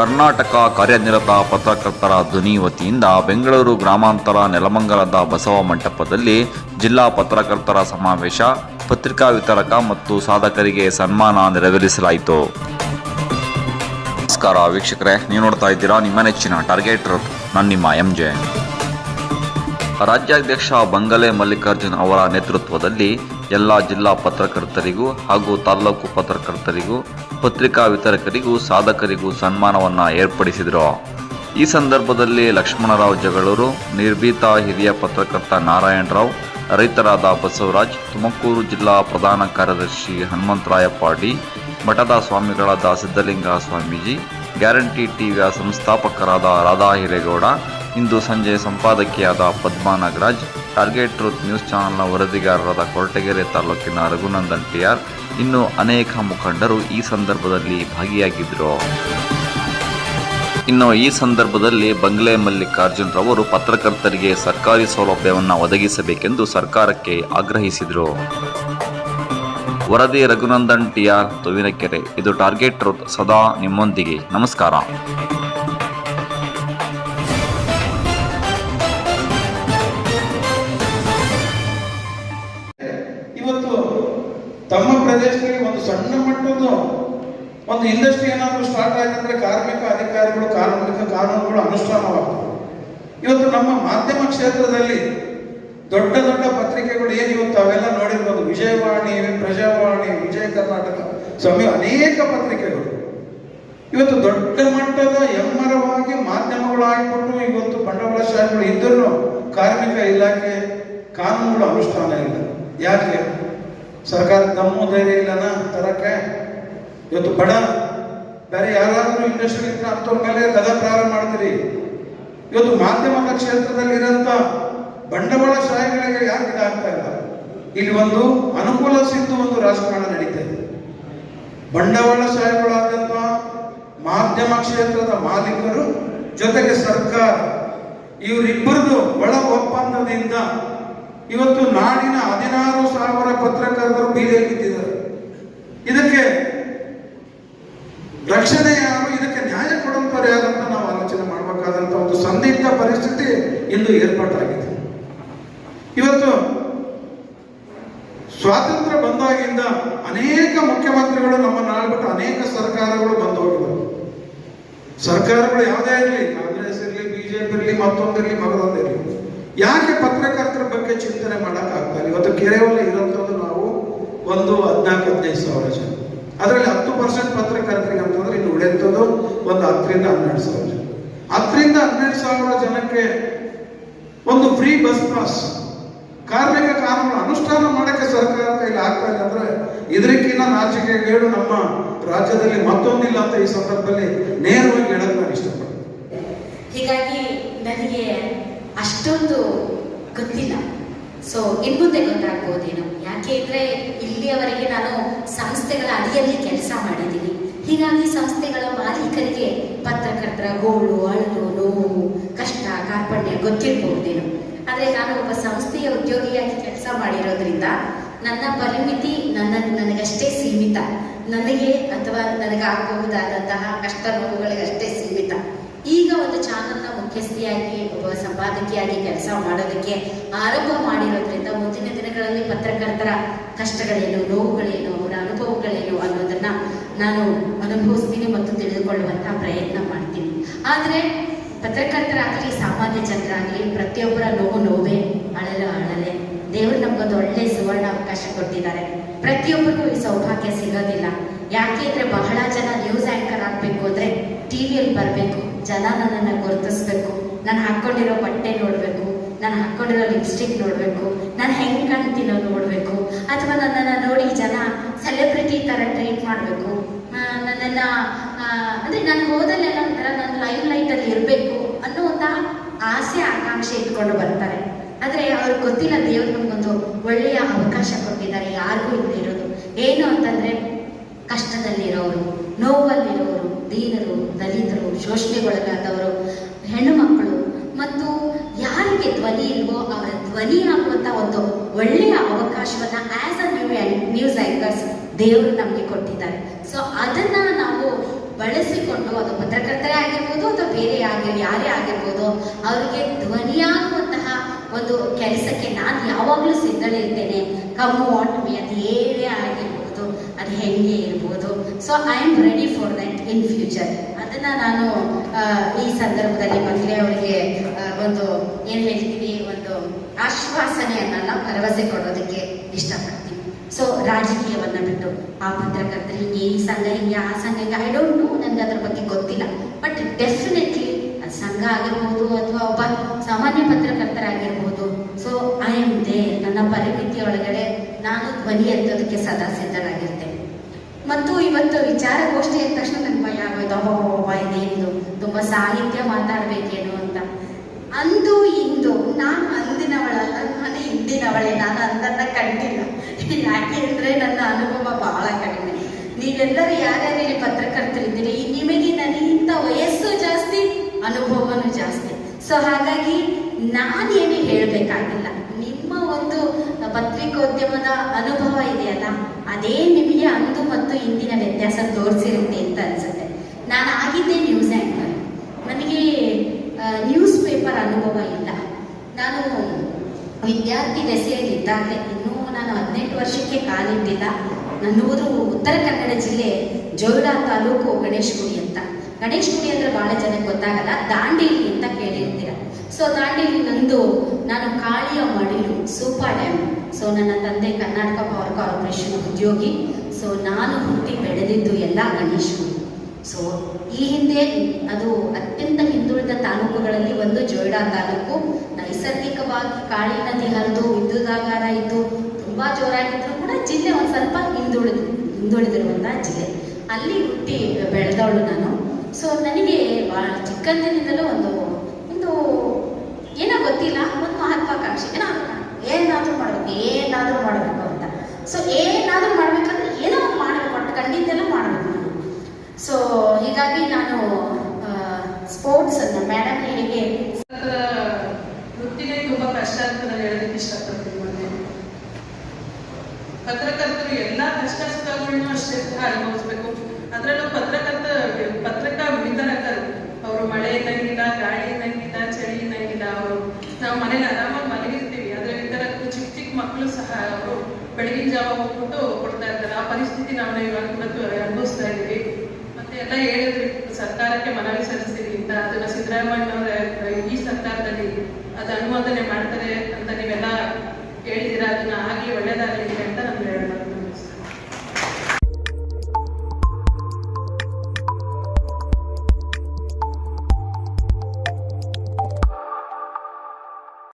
ಕರ್ನಾಟಕ ಕಾರ್ಯನಿರತ ಪತ್ರಕರ್ತರ ಧ್ವನಿ ವತಿಯಿಂದ ಬೆಂಗಳೂರು ಗ್ರಾಮಾಂತರ ನೆಲಮಂಗಲದ ಬಸವ ಮಂಟಪದಲ್ಲಿ ಜಿಲ್ಲಾ ಪತ್ರಕರ್ತರ ಸಮಾವೇಶ, ಪತ್ರಿಕಾ ವಿತರಕ ಮತ್ತು ಸಾಧಕರಿಗೆ ಸನ್ಮಾನ ನೆರವೇರಿಸಲಾಯಿತು. ನಮಸ್ಕಾರ ವೀಕ್ಷಕರೇ, ನೀವು ನೋಡ್ತಾ ಇದ್ದೀರಾ ನಿಮ್ಮ ನೆಚ್ಚಿನ ಟಾರ್ಗೆಟ್ ನಾನು ನಿಮ್ಮ ಎಂ ಜೆ. ರಾಜ್ಯಾಧ್ಯಕ್ಷ ಬಂಗಲೆ ಮಲ್ಲಿಕಾರ್ಜುನ್ ಅವರ ನೇತೃತ್ವದಲ್ಲಿ ಎಲ್ಲ ಜಿಲ್ಲಾ ಪತ್ರಕರ್ತರಿಗೂ ಹಾಗೂ ತಾಲ್ಲೂಕು ಪತ್ರಕರ್ತರಿಗೂ, ಪತ್ರಿಕಾ ವಿತರಕರಿಗೂ, ಸಾಧಕರಿಗೂ ಸನ್ಮಾನವನ್ನು ಏರ್ಪಡಿಸಿದರು. ಈ ಸಂದರ್ಭದಲ್ಲಿ ಲಕ್ಷ್ಮಣರಾವ್ ಜಗಳೂರು, ನಿರ್ಭೀತ ಹಿರಿಯ ಪತ್ರಕರ್ತ ನಾರಾಯಣರಾವ್, ರೈತರಾದ ಬಸವರಾಜ್, ತುಮಕೂರು ಜಿಲ್ಲಾ ಪ್ರಧಾನ ಕಾರ್ಯದರ್ಶಿ ಹನುಮಂತರಾಯ ಪಾಡಿ ಮಠದ ಸ್ವಾಮಿಗಳಾದ ಸಿದ್ಧಲಿಂಗ ಸ್ವಾಮೀಜಿ, ಗ್ಯಾರಂಟಿ ಟಿವಿಯ ಸಂಸ್ಥಾಪಕರಾದ ರಾಧಾ ಹಿರೇಗೌಡ ಇಂದು ಸಂಜೆ ಸಂಪಾದಕಿಯಾದ Padma Nagaraj target truth news ಚಾನೆಲ್ನ ವರದಿಗಾರರಾದ ಕೊರಟಗೆರೆ ತಾಲೂಕಿನ ರಘುನಂದನ್ ಟಿಆರ್, ಇನ್ನು ಅನೇಕ ಮುಖಂಡರು ಈ ಸಂದರ್ಭದಲ್ಲಿ ಭಾಗಿಯಾಗಿದ್ದರು ಇನ್ನು ಈ ಸಂದರ್ಭದಲ್ಲಿ ಬಂಗ್ಲೆ ಮಲ್ಲಿಕಾರ್ಜುನ್ ರವರು ಪತ್ರಕರ್ತರಿಗೆ ಸರ್ಕಾರಿ ಸೌಲಭ್ಯವನ್ನು ಒದಗಿಸಬೇಕೆಂದು ಸರ್ಕಾರಕ್ಕೆ ಆಗ್ರಹಿಸಿದರು. ವರದಿ ರಘುನಂದನ್ ಟಿಆರ್, ತುವಿನಕೆರೆ. ಇದು ಟಾರ್ಗೆಟ್ ಟ್ರೂತ್ ಸದಾ ನಿಮ್ಮೊಂದಿಗೆ. ನಮಸ್ಕಾರ. ಒಂದು ಇಂಡಸ್ಟ್ರಿ ಏನಾದರೂ ಸ್ಟಾರ್ಟ್ ಆಯ್ತಂದ್ರೆ ಕಾರ್ಮಿಕ ಅಧಿಕಾರಿಗಳು, ಕಾರ್ಮಿಕ ಕಾನೂನುಗಳು ಅನುಷ್ಠಾನವಾಗ್ತವೆ. ಇವತ್ತು ನಮ್ಮ ಮಾಧ್ಯಮ ಕ್ಷೇತ್ರದಲ್ಲಿ ದೊಡ್ಡ ದೊಡ್ಡ ಪತ್ರಿಕೆಗಳು ಏನು ಇವತ್ತು ಅವೆಲ್ಲ ನೋಡಿರ್ಬೋದು. ವಿಜಯವಾಣಿ, ಪ್ರಜಾವಾಣಿ, ವಿಜಯ ಕರ್ನಾಟಕ. ಸ್ವಾಮಿ, ಅನೇಕ ಪತ್ರಿಕೆಗಳು. ಇವತ್ತು ದೊಡ್ಡ ಮಟ್ಟದ ಎಮ್ಮರವಾಗಿ ಮಾಧ್ಯಮಗಳು ಆಗಿಕೊಂಡು ಇವತ್ತು ಬಂಡವಾಳಶಾಹಿಗಳು ಇದ್ದರೂ ಕಾರ್ಮಿಕ ಇಲಾಖೆ ಕಾನೂನುಗಳು ಅನುಷ್ಠಾನ ಇಲ್ಲ. ಯಾಕೆ? ಸರ್ಕಾರ ತಮ್ಮ ಧೈರ್ಯ ಇಲ್ಲನಾ? ತರಕ್ಕೆ? ಇವತ್ತು ಬಡ, ಬೇರೆ ಯಾರಾದರೂ ಇಂಡಸ್ಟ್ರಿ ಇದ್ರೆ ಅಂಥವ್ರ ಮೇಲೆ ಕದ ಪ್ರಾರಂಭ ಮಾಡ್ತೀರಿ. ಇವತ್ತು ಮಾಧ್ಯಮದ ಇರೋಂಥ ಬಂಡವಾಳಶಾಹಿಗಳಿಗೆ ಯಾಕೆ ಆಗ್ತಾ ಇಲ್ಲ ಇಲ್ಲಿ ಒಂದು ಅನುಕೂಲ ಸಿದ್ದು ಒಂದು ರಾಜಕಾರಣ ನಡೀತಾ ಇದೆ. ಬಂಡವಾಳಶಾಹಿಗಳಾದಂಥ ಮಾಧ್ಯಮ ಕ್ಷೇತ್ರದ ಮಾಲೀಕರು ಜೊತೆಗೆ ಸರ್ಕಾರ, ಇವರಿಬ್ಬರದು ಒಳ ಒಪ್ಪಂದದಿಂದ ಇವತ್ತು ನಾಡಿನ ಹದಿನಾರು ಸಾವಿರ ಪತ್ರಕರ್ತರು ಬೀದಿಯಲ್ಲಿ ಬಿದ್ದಿದ್ದಾರೆ ಇದಕ್ಕೆ ರಕ್ಷಣೆ ಯಾರು? ಇದಕ್ಕೆ ನ್ಯಾಯ ಕೊಡುವಂತವ್ರು ಯಾರಂತ ನಾವು ಆಲೋಚನೆ ಮಾಡಬೇಕಾದಂತ ಒಂದು ಸಂದಿಗ್ಧ ಪರಿಸ್ಥಿತಿ ಇಂದು ಏರ್ಪಾಟಾಗಿದೆ. ಇವತ್ತು ಸ್ವಾತಂತ್ರ್ಯ ಬಂದಾಗಿಂದ ಅನೇಕ ಮುಖ್ಯಮಂತ್ರಿಗಳು ನಮ್ಮನ್ನು ಆಳ್ಬಿಟ್ಟು ಅನೇಕ ಸರ್ಕಾರಗಳು ಬಂದು ಸರ್ಕಾರಗಳು ಯಾವುದೇ ಇರಲಿ, ಕಾಂಗ್ರೆಸ್ ಇರಲಿ, ಬಿಜೆಪಿ ಇರಲಿ ಮತ್ತೊಂದಿರಲಿ ಮಗದೊಂದಿರಲಿ ಯಾಕೆ ಪತ್ರಕರ್ತರ ಬಗ್ಗೆ ಚಿಂತನೆ ಮಾಡೋಕ್ಕಾಗ್ತಾರೆ ಇವತ್ತು ಕೆರೆಯಲ್ಲಿ ಇರೋಂಥದ್ದು ನಾವು ಒಂದು ಹದಿನಾಲ್ಕು, ಹದಿನೈದು ಸಾವಿರ ಜನ. ಅದರಲ್ಲಿ ಹತ್ತು ಪರ್ಸೆಂಟ್ ಪತ್ರಕರ್ತರಿಗೆ ಅಂತಂದ್ರೆ ಇನ್ನು ಉಳಿದಂಥದ್ದು ಒಂದು ಹತ್ತರಿಂದ ಹನ್ನೆರಡು ಸಾವಿರ ಜನ. ಹತ್ತರಿಂದ ಹನ್ನೆರಡು ಸಾವಿರ ಜನಕ್ಕೆ ಒಂದು ಫ್ರೀ ಬಸ್ ಪಾಸ್ ಕಾರ್ಮಿಕ ಕಾನೂನು ಅನುಷ್ಠಾನ ಮಾಡಕ್ಕೆ ಸರ್ಕಾರ ಕೈಲಿ ಆಗ್ತಾ ಇಲ್ಲ ಅಂದ್ರೆ ಇದಕ್ಕಿಂತ ನಾಚಿಕೆ ಗೇಡು ನಮ್ಮ ರಾಜ್ಯದಲ್ಲಿ ಮತ್ತೊಂದಿಲ್ಲ ಅಂತ ಈ ಸಂದರ್ಭದಲ್ಲಿ ನೇರವಾಗಿ ಹೇಳಕ್ ನಾನು ಇಷ್ಟಪಡ್ತೀನಿ. ಹೀಗಾಗಿ ನನಗೆ ಅಷ್ಟೊಂದು ಗೊತ್ತಿಲ್ಲ. ಸೊ ಇನ್ ಮುಂದೆ ಗೊತ್ತಾಗ್ಬೋದೇನೋ? ಯಾಕೆ ಅಂದ್ರೆ ಇಲ್ಲಿಯವರೆಗೆ ನಾನು ಸಂಸ್ಥೆಗಳ ಅಡಿಯಲ್ಲಿ ಕೆಲಸ ಮಾಡಿದ್ದೀನಿ. ಹೀಗಾಗಿ ಸಂಸ್ಥೆಗಳ ಮಾಲೀಕರಿಗೆ ಪತ್ರಕರ್ತರ ಗೋಳು ಅಳು ನೋವು, ಕಷ್ಟ, ಕಾರ್ಪಣ್ಯ ಗೊತ್ತಿರ್ಬಹುದೇನು ಆದರೆ ನಾನು ಒಬ್ಬ ಸಂಸ್ಥೆಯ ಉದ್ಯೋಗಿಯಾಗಿ ಕೆಲಸ ಮಾಡಿರೋದ್ರಿಂದ ನನ್ನ ಪರಿಮಿತಿ ನನ್ನ, ನನಗಷ್ಟೇ ಸೀಮಿತ. ನನಗೆ ಅಥವಾ ನನಗಾಗಬಹುದಾದಂತಹ ಕಷ್ಟ ನೋವುಗಳಿಗಷ್ಟೇ ಸೀಮಿತ. ಈಗ ಒಂದು ಚಾನಲ್ನ ಮುಖ್ಯಸ್ಥಿಯಾಗಿ ಒಬ್ಬ ಸಂಪಾದಕಿಯಾಗಿ ಕೆಲಸ ಮಾಡೋದಕ್ಕೆ ಆರಂಭ ಮಾಡಿರೋದ್ರಿಂದ ಮುಂದಿನ ದಿನಗಳಲ್ಲಿ ಪತ್ರಕರ್ತರ ಕಷ್ಟಗಳೇನು, ನೋವುಗಳೇನು, ಅವರ ಅನುಭವಗಳೇನು ಅನ್ನೋದನ್ನ ನಾನು ಅನುಭವಿಸ್ತೀನಿ ಮತ್ತು ತಿಳಿದುಕೊಳ್ಳುವಂತ ಪ್ರಯತ್ನ ಮಾಡ್ತೀನಿ. ಆದರೆ ಪತ್ರಕರ್ತರಾಗಲಿ ಸಾಮಾನ್ಯ ಜನರಾಗಲಿ ಪ್ರತಿಯೊಬ್ಬರ ನೋವು ನೋವೇ ಅಳಲು ಅಳಲೆ. ದೇವರು ನಮ್ಗೊಂದು ಒಳ್ಳೆ ಸುವರ್ಣ ಅವಕಾಶ ಕೊಟ್ಟಿದ್ದಾರೆ. ಪ್ರತಿಯೊಬ್ಬರಿಗೂ ಈ ಸೌಭಾಗ್ಯ ಸಿಗೋದಿಲ್ಲ. ಯಾಕೆ ಅಂದ್ರೆ ಬಹಳ ಜನ ನ್ಯೂಸ್ ಆಂಕರ್ ಆಗ್ಬೇಕು ಅಂದ್ರೆ ಟಿವಿಯಲ್ಲಿ ಬರಬೇಕು. ಜನ ನನ್ನನ್ನು ಗುರುತಿಸ್ಬೇಕು. ನಾನು ಹಾಕೊಂಡಿರೋ ಬಟ್ಟೆ ನೋಡಬೇಕು, ನಾನು ಹಾಕೊಂಡಿರೋ ಲಿಪ್ಸ್ಟಿಕ್ ನೋಡಬೇಕು, ನಾನು ಹೆಂಗೆ ಕಾಣ್ತೀನೋ ನೋಡಬೇಕು, ಅಥವಾ ನನ್ನನ್ನು ನೋಡಿ ಜನ ಸೆಲೆಬ್ರಿಟಿ ಥರ ಟ್ರೀಟ್ ಮಾಡಬೇಕು. ನನ್ನನ್ನು ಅಂದರೆ ನಾನು ಹೋದಲ್ಲೆಲ್ಲ ಒಂಥರ ನಾನು ಲೈವ್ ಲೈಟಲ್ಲಿ ಇರಬೇಕು ಅನ್ನುವಂಥ ಆಸೆ, ಆಕಾಂಕ್ಷೆ ಇಟ್ಕೊಂಡು ಬರ್ತಾರೆ. ಆದರೆ ಅವ್ರಿಗೆ ಗೊತ್ತಿಲ್ಲ, ದೇವ್ರು ನಮಗೊಂದು ಒಳ್ಳೆಯ ಅವಕಾಶ ಕೊಟ್ಟಿದ್ದಾರೆ, ಯಾರಿಗೂ ಇರೋದು. ಏನು ಅಂತಂದರೆ ಕಷ್ಟದಲ್ಲಿರೋರು, ನೋವಲ್ಲಿರೋರು ದೀನರು ದಲಿತರು, ಶೋಷಣೆಗೊಳಗಾದವರು, ಹೆಣ್ಣು ಮಕ್ಕಳು ಮತ್ತು ಯಾರಿಗೆ ಧ್ವನಿ ಇಲ್ವೋ ಅವರ ಧ್ವನಿ ಆಗುವಂತ ಒಂದು ಒಳ್ಳೆಯ ಅವಕಾಶವನ್ನ as a new news anchors ದೇವರು ನಮಗೆ ಕೊಟ್ಟಿದ್ದಾರೆ. ಸೊ ಅದನ್ನ ನಾವು ಬಳಸಿಕೊಂಡು ಅದು ಪತ್ರಕರ್ತರೇ ಆಗಿರ್ಬೋದು ಅಥವಾ ಬೇರೆ ಆಗಿ ಯಾರೇ ಆಗಿರ್ಬೋದು, ಅವರಿಗೆ ಧ್ವನಿಯಾಗುವಂತಹ ಒಂದು ಕೆಲಸಕ್ಕೆ ನಾನು ಯಾವಾಗಲೂ ಸಿದ್ಧಳಿರ್ತೇನೆ ಕಮ್ ವಾಟ್ ಮಿ ಅದು ಏನೇ ಆಗಿರ್ಬೋದು, ಅದು ಹೆಂಗೆ ಇರ್ಬೋದು. So I am ready for that in future. ಅದನ್ನ ನಾನು ಈ ಸಂದರ್ಭದಲ್ಲಿ ಮೊದಲೇ ಅವರಿಗೆ ಒಂದು ಏನು ಹೇಳ್ತೀನಿ, ಒಂದು ಆಶ್ವಾಸನೆಯನ್ನೆಲ್ಲ, ಭರವಸೆ ಕೊಡೋದಕ್ಕೆ ಇಷ್ಟಪಡ್ತೀನಿ. ಸೊ ರಾಜಕೀಯವನ್ನ ಬಿಟ್ಟು, ಆ ಪತ್ರಕರ್ತರಿಗೆ ಈ ಸಂಘ ಹಿಂಗೆ, ಆ ಸಂಘ ಹಿಂಗೆ ಐ ಡೋಂಟ್ ನೋ ನನಗೆ ಅದ್ರ ಬಗ್ಗೆ ಗೊತ್ತಿಲ್ಲ. ಬಟ್ ಡೆಫಿನೆಟ್ಲಿ ಅದು ಸಂಘ ಆಗಿರ್ಬೋದು ಅಥವಾ ಒಬ್ಬ ಸಾಮಾನ್ಯ ಪತ್ರಕರ್ತರಾಗಿರ್ಬೋದು. ಸೊ ಐ ಎಂ ದೇ ನನ್ನ ಪರಿಮಿತಿ ಒಳಗಡೆ ನಾನು ಧ್ವನಿ ಎತ್ತೋದಕ್ಕೆ ಸದಾ ಸಿದ್ಧರಾಗಿರ್ತೇನೆ. ಮತ್ತು ಇವತ್ತು ವಿಚಾರಗೋಷ್ಠಿ ಅಂದ ತಕ್ಷಣ ನನಗೆ ಭಯ ಆಗೋಯ್ತು. ತುಂಬ ಸಾಹಿತ್ಯ ಮಾತಾಡಬೇಕೇನು ಅಂತ ಅಂದು ಇಂದು, ನಾನು ಅಂದಿನವಳಲ್ಲ, ನಾನು ಹಿಂದಿನವಳೆ, ನಾನು ಅಂದನ್ನ ಕಂಡಿಲ್ಲ. ಯಾಕೆ ಅಂದ್ರೆ ನನ್ನ ಅನುಭವ ಬಹಳ ಕಡಿಮೆ. ನೀವೆಲ್ಲರೂ ಯಾರ್ಯಾರು ಇಲ್ಲಿ ಪತ್ರಕರ್ತರಿದ್ದೀರಿ ಇದ್ದೀರಿ ನಿಮಗೆ ನನಗಿಂತ ವಯಸ್ಸು ಜಾಸ್ತಿ, ಅನುಭವನೂ ಜಾಸ್ತಿ. ಸೊ ಹಾಗಾಗಿ ನಾನೇನು ಹೇಳಬೇಕಾಗಿಲ್ಲ. ನಿಮ್ಮ ಒಂದು ಪತ್ರಿಕೋದ್ಯಮದ ಅನುಭವ ಇದೆಯಲ್ಲ? ಅದೇ ನಿಮಗೆ ಅಂದು ಮತ್ತು ಇಂದಿನ ವ್ಯತ್ಯಾಸ ತೋರಿಸಿರುತ್ತೆ ಅಂತ ಅನ್ಸುತ್ತೆ. ನಾನು ಆಗಿದ್ದೆ ನ್ಯೂಸ್ ಆ್ಯಂಕರ್ ನನಗೆ ನ್ಯೂಸ್ ಪೇಪರ್ ಅನುಭವ ಇಲ್ಲ. ನಾನು ವಿದ್ಯಾರ್ಥಿ ದೆಸೆಯಲ್ಲಿದ್ದಾಗಲೇ ಇನ್ನೂ ನಾನು ಹದಿನೆಂಟು ವರ್ಷಕ್ಕೆ ಕಾಲಿಟ್ಟಿಲ್ಲ ನನ್ನೂರು ಉತ್ತರ ಕನ್ನಡ ಜಿಲ್ಲೆ ಜೋಯಿಡಾ ತಾಲೂಕು ಗಣೇಶ್ ಗುಡಿ ಅಂತ. ಗಣೇಶ್ ಗುಡಿ ಅಂದ್ರೆ ಬಹಳ ಜನಕ್ಕೆ ಗೊತ್ತಾಗಲ್ಲ, ದಾಂಡೇಲಿ ಅಂತ ಕೇಳಿರ್ತೀರ. ಸೊ ದಾಂಡೇಲಿ ನಂದು, ನಾನು ಕಾಳಿಯ ಮಡಿಲು ಸೂಪರ್ ಡ್ಯಾಮ್ ಸೊ ನನ್ನ ತಂದೆ ಕರ್ನಾಟಕ ಪವರ್ ಕಾರ್ಪೊರೇಷನ್ ಉದ್ಯೋಗಿ. ಸೊ ನಾನು ಹುಟ್ಟಿ ಬೆಳೆದಿದ್ದು ಎಲ್ಲ ಗಣೇಶ್ ಸೊ ಈ ಹಿಂದೆ ಅದು ಅತ್ಯಂತ ಹಿಂದುಳಿದ ತಾಲೂಕುಗಳಲ್ಲಿ ಒಂದು ಜೋಯಿಡಾ ತಾಲೂಕು. ನೈಸರ್ಗಿಕವಾಗಿ ಕಾಳಿ ನದಿ ಹರಿದು ವಿದ್ಯುದಾಗಾರ ಇದ್ದು ತುಂಬಾ ಜೋರಾಗಿದ್ರು ಕೂಡ ಜಿಲ್ಲೆ ಒಂದು ಸ್ವಲ್ಪ ಹಿಂದುಳಿದು ಹಿಂದುಳಿದಿರುವಂತಹ ಜಿಲ್ಲೆ. ಅಲ್ಲಿ ಹುಟ್ಟಿ ಬೆಳೆದವಳು ನಾನು. ಸೊ ನನಗೆ ಭಾಳ ಚಿಕ್ಕಂದಿನಿಂದಲೂ ಒಂದು ಏನೋ ಗೊತ್ತಿಲ್ಲ ಒಂದು ಮಹತ್ವಾಕಾಂಕ್ಷೆ ಏನಾದ್ರು ಏನಾದರೂ ಮಾಡಬೇಕು ಅಂತ. ಸೊ ಏನಾದರೂ ಮಾಡಬೇಕಂದ್ರೆ ಏನೋ ಮಾಡಬೇಕು ಅಂತ ಖಂಡಿತನೂ ಮಾಡಬೇಕು. ನಾನು ಸೊ ಹೀಗಾಗಿ ನಾನು ಸ್ಪೋರ್ಟ್ಸ್ ಅನ್ನ ಮೇಡಮ್ ಹೇಗೆ? ವೃತ್ತಿನೇ ತುಂಬಾ ಕಷ್ಟ ಅಂತ ನಾನು ಹೇಳೋದಕ್ಕೆ ಇಷ್ಟಪಡ್ತೀನಿ ಪತ್ರಕರ್ತರು ಎಲ್ಲ ಕಷ್ಟ ಸುಖಗಳನ್ನೂ ಅಷ್ಟೇ ಅನುಭವಿಸ್ಬೇಕು. ಅದರಲ್ಲೂ ಪತ್ರಕರ್ತ, ಪತ್ರಿಕಾ ವಿತರಕರು. ಅವರು ಮಳೆ ನಂಗಿಲ್ಲ ಗಾಳಿ ನಂಗಿಲ್ಲ ಚಳಿ ನಂಗಿಲ್ಲ ಅವರು ನಾವು ಮನೇಲಿ ಆರಾಮಾಗಿ ಮಲಗಿರ್ತೀವಿ ಅದ್ರ ವಿತರಕರು ಚಿಕ್ಕ ಚಿಕ್ಕ ಮಕ್ಕಳು ಸಹ ಅವರು ಬೆಳಗಿನ ಜಾವ ಹೋಗ್ಬಿಟ್ಟು ಕೊಡ್ತಾ ಇರ್ತಾರೆ. ಆ ಪರಿಸ್ಥಿತಿ ನಾವು ಇವಾಗ ಇವತ್ತು ಅನುಭವಿಸ್ತಾ ಇದ್ದೀವಿ. ಮತ್ತೆ ಎಲ್ಲ ಹೇಳಿದ್ರಿ, ಸರ್ಕಾರಕ್ಕೆ ಮನವಿ ಸಲ್ಲಿಸ್ತೀವಿ ಅಂತ. ಅದನ್ನ ಸಿದ್ದರಾಮಯ್ಯ ಅವರ, ಈ ಸರ್ಕಾರದಲ್ಲಿ ಅದು ಅನುಮೋದನೆ ಮಾಡ್ತಾರೆ ಅಂತ ನೀವೆಲ್ಲ ಹೇಳಿದಿರ ಅದನ್ನ ಆಗ್ಲಿ ಒಳ್ಳೇದಾಗಲಿ ಅಂತ ನಾನು ಹೇಳೋಣ